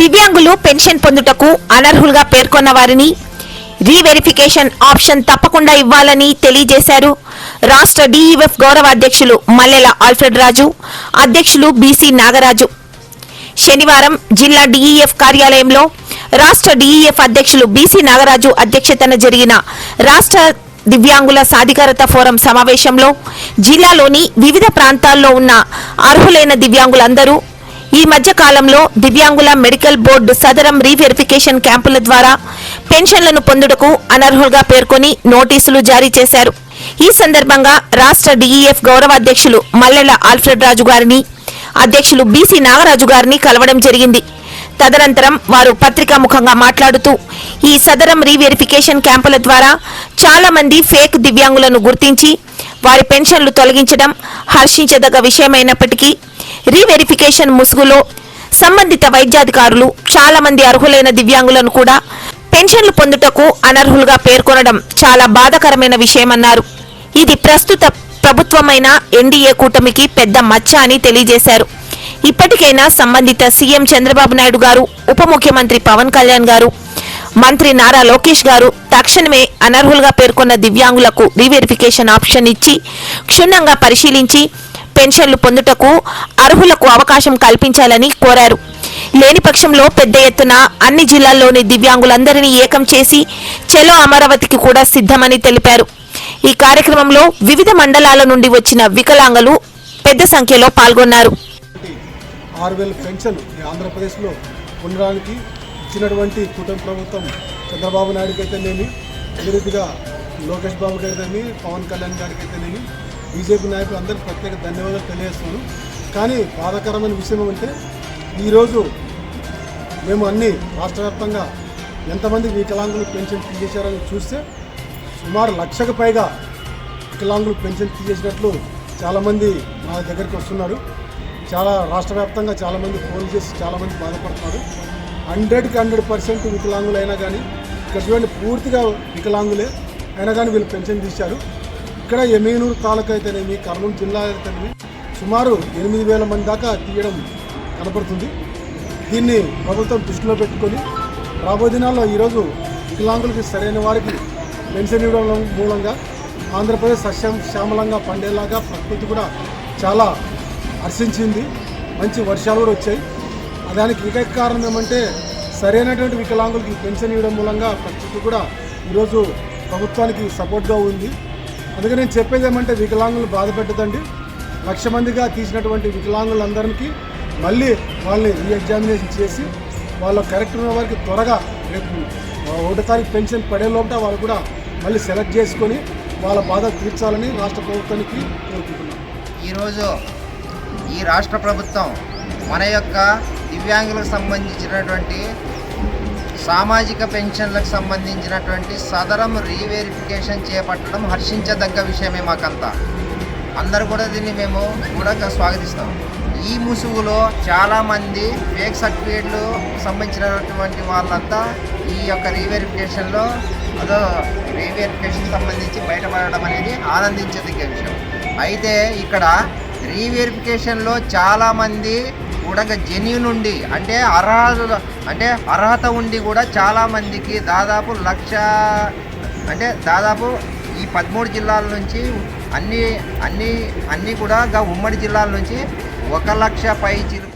దివ్యాంగులు పెన్షన్ పొందుటకు అనర్హులుగా పేర్కొన్న వారిని రీవెరిఫికేషన్ ఆప్షన్ తప్పకుండా ఇవ్వాలని తెలియజేశారు. రాష్ట్ర డీఈఎఫ్ గౌరవ అధ్యక్షులు మల్లెల ఆల్ఫ్రెడ్ రాజు అధ్యక్షులు బీసీ నాగరాజు. శనివారం జిల్లా డీఈఎఫ్ కార్యాలయంలో రాష్ట్ర డీఈఎఫ్ అధ్యక్షులు బీసీ నాగరాజు అధ్యక్షతన జరిగిన రాష్ట్ర దివ్యాంగుల సాధికారత ఫోరం సమావేశంలో జిల్లాలోని వివిధ ప్రాంతాల్లో ఉన్న అర్హులైన దివ్యాంగులందరూ ఈ మధ్య కాలంలో దివ్యాంగుల మెడికల్ బోర్డు సదరం రీవెరిఫికేషన్ క్యాంపుల ద్వారా పెన్షన్లను పొందుటకు అనర్హులుగా పేర్కొని నోటీసులు జారీ చేశారు. ఈ సందర్భంగా రాష్ట్ర డీఈఎఫ్ గౌరవాధ్యక్షులు మల్లెల ఆల్ఫ్రెడ్ రాజు గారిని అధ్యక్షులు బీసీ నాగరాజు గారిని కలవడం జరిగింది. తదనంతరం వారు పత్రికా ముఖంగా మాట్లాడుతూ ఈ సదరం రీవెరిఫికేషన్ క్యాంపుల ద్వారా చాలా మంది ఫేక్ దివ్యాంగులను గుర్తించి వారి పెన్షన్లు తొలగించడం హర్షించదగ్గ విషయమైనప్పటికీ రీవెరిఫికేషన్ ముసుగులో సంబంధిత వైద్యాధికారులు చాలా మంది అర్హులైన దివ్యాంగులను కూడా పెన్షన్లు పొందుటకు అనర్హులుగా పేర్కొనడం చాలా బాధాకరమైన విషయమన్నారు. ఇది ప్రస్తుత ప్రభుత్వమైన ఎన్డీఏ కూటమికి పెద్ద మచ్చ అని తెలియజేశారు. ఇప్పటికైనా సంబంధిత సీఎం చంద్రబాబు నాయుడు గారు ఉప ముఖ్యమంత్రి పవన్ కళ్యాణ్ గారు మంత్రి నారా లోకేష్ గారు తక్షణమే అనర్హులుగా పేర్కొన్న దివ్యాంగులకు రీవెరిఫికేషన్ ఆప్షన్ ఇచ్చి క్షుణ్ణంగా పరిశీలించి పెన్షన్లు పొందుటకు అర్హులకు అవకాశం కల్పించాలని కోరారు. లేని పక్షంలో పెద్ద ఎత్తున అన్ని జిల్లాల్లోని దివ్యాంగులందరినీ ఏకం చేసి చెలో అమరావతికి కూడా సిద్ధమని తెలిపారు. ఈ కార్యక్రమంలో వివిధ మండలాల నుండి వచ్చిన వికలాంగులు పెద్ద సంఖ్యలో పాల్గొన్నారు. ఆరు వేల పెన్షన్ ఆంధ్రప్రదేశ్లో ఉండడానికి ఇచ్చినటువంటి కూటమి ప్రభుత్వం చంద్రబాబు నాయుడుకి అయితేనేమి అభివృద్ధిగా లోకేష్ బాబు గారితేనేమి పవన్ కళ్యాణ్ గారికి అయితేనేమి బీజేపీ నాయకులు అందరికీ ప్రత్యేక ధన్యవాదాలు తెలియజేస్తున్నాను. కానీ బాధాకరమైన విషయం ఏమంటే ఈరోజు మేము అన్ని రాష్ట్ర వ్యాప్తంగా ఎంతమంది వికలాంగులు పెన్షన్ తీసేశారని చూస్తే సుమారు లక్షకు పైగా వికలాంగులు పెన్షన్ తీసేసినట్లు చాలామంది మా దగ్గరికి వస్తున్నారు. చాలా రాష్ట్ర వ్యాప్తంగా చాలామంది ఫోన్ చేసి చాలామంది బాధపడుతున్నారు. హండ్రెడ్కి హండ్రెడ్ పర్సెంట్ వికలాంగులు అయినా కానీ ఇక్కడ చూడండి పూర్తిగా వికలాంగులే. అయినా కానీ వీళ్ళు పెన్షన్ తీశారు. ఇక్కడ ఎమీనూరు తాలూకా అయితేనేమి కర్నూలు జిల్లా అయితేనేమి సుమారు ఎనిమిది వేల మంది దాకా తీయడం కనపడుతుంది. దీన్ని ప్రభుత్వం దృష్టిలో పెట్టుకొని రాబోయే దినాల్లో ఈరోజు వికలాంగులకి సరైన వారికి పెన్షన్ ఇవ్వడం మూలంగా ఆంధ్రప్రదేశ్ సస్యం శ్యామలంగా పండేలాగా ప్రకృతి కూడా చాలా హర్షించింది. మంచి వర్షాలు కూడా వచ్చాయి. దానికి ఏకైక కారణం ఏమంటే సరైనటువంటి వికలాంగులకి పెన్షన్ ఇవ్వడం మూలంగా ప్రకృతి కూడా ఈరోజు ప్రభుత్వానికి సపోర్ట్గా ఉంది. అందుకే నేను చెప్పేది ఏమంటే వికలాంగులు బాధ పెట్టదండి. లక్ష మందిగా తీసినటువంటి వికలాంగులందరికీ మళ్ళీ వాళ్ళని రీఎగ్జామినేషన్ చేసి వాళ్ళ కరెక్ట్ ఉన్న వారికి త్వరగా రేపు ఒకటో తారీఖు పెన్షన్ పడే లోపల వాళ్ళు కూడా మళ్ళీ సెలెక్ట్ చేసుకొని వాళ్ళ బాధ తీర్చాలని రాష్ట్ర ప్రభుత్వానికి కోరుకుంటున్నాను ఈరోజు ఈ రాష్ట్ర ప్రభుత్వం మన యొక్క దివ్యాంగులకు సంబంధించినటువంటి సామాజిక పెన్షన్లకు సంబంధించినటువంటి సదరం రీవెరిఫికేషన్ చేపట్టడం హర్షించదగ్గ విషయమే మాకంతా. అందరూ కూడా దీన్ని మేము కూడా స్వాగతిస్తాం. ఈ ముసుగులో చాలామంది ఫేక్ సర్టిఫికేట్లు సంబంధించినటువంటి వాళ్ళంతా ఈ యొక్క రీవెరిఫికేషన్లో అదో రీవెరిఫికేషన్ సంబంధించి బయటపడడం అనేది ఆనందించదగ్గ విషయం. అయితే ఇక్కడ రీవెరిఫికేషన్లో చాలామంది కూడా జెన్యున్ ఉండి అంటే అర్హత అంటే అర్హత ఉండి కూడా చాలామందికి దాదాపు లక్ష అంటే దాదాపు ఈ పదమూడు జిల్లాల నుంచి అన్ని అన్ని అన్నీ కూడా ఉమ్మడి జిల్లాల నుంచి ఒక లక్ష పై చిరు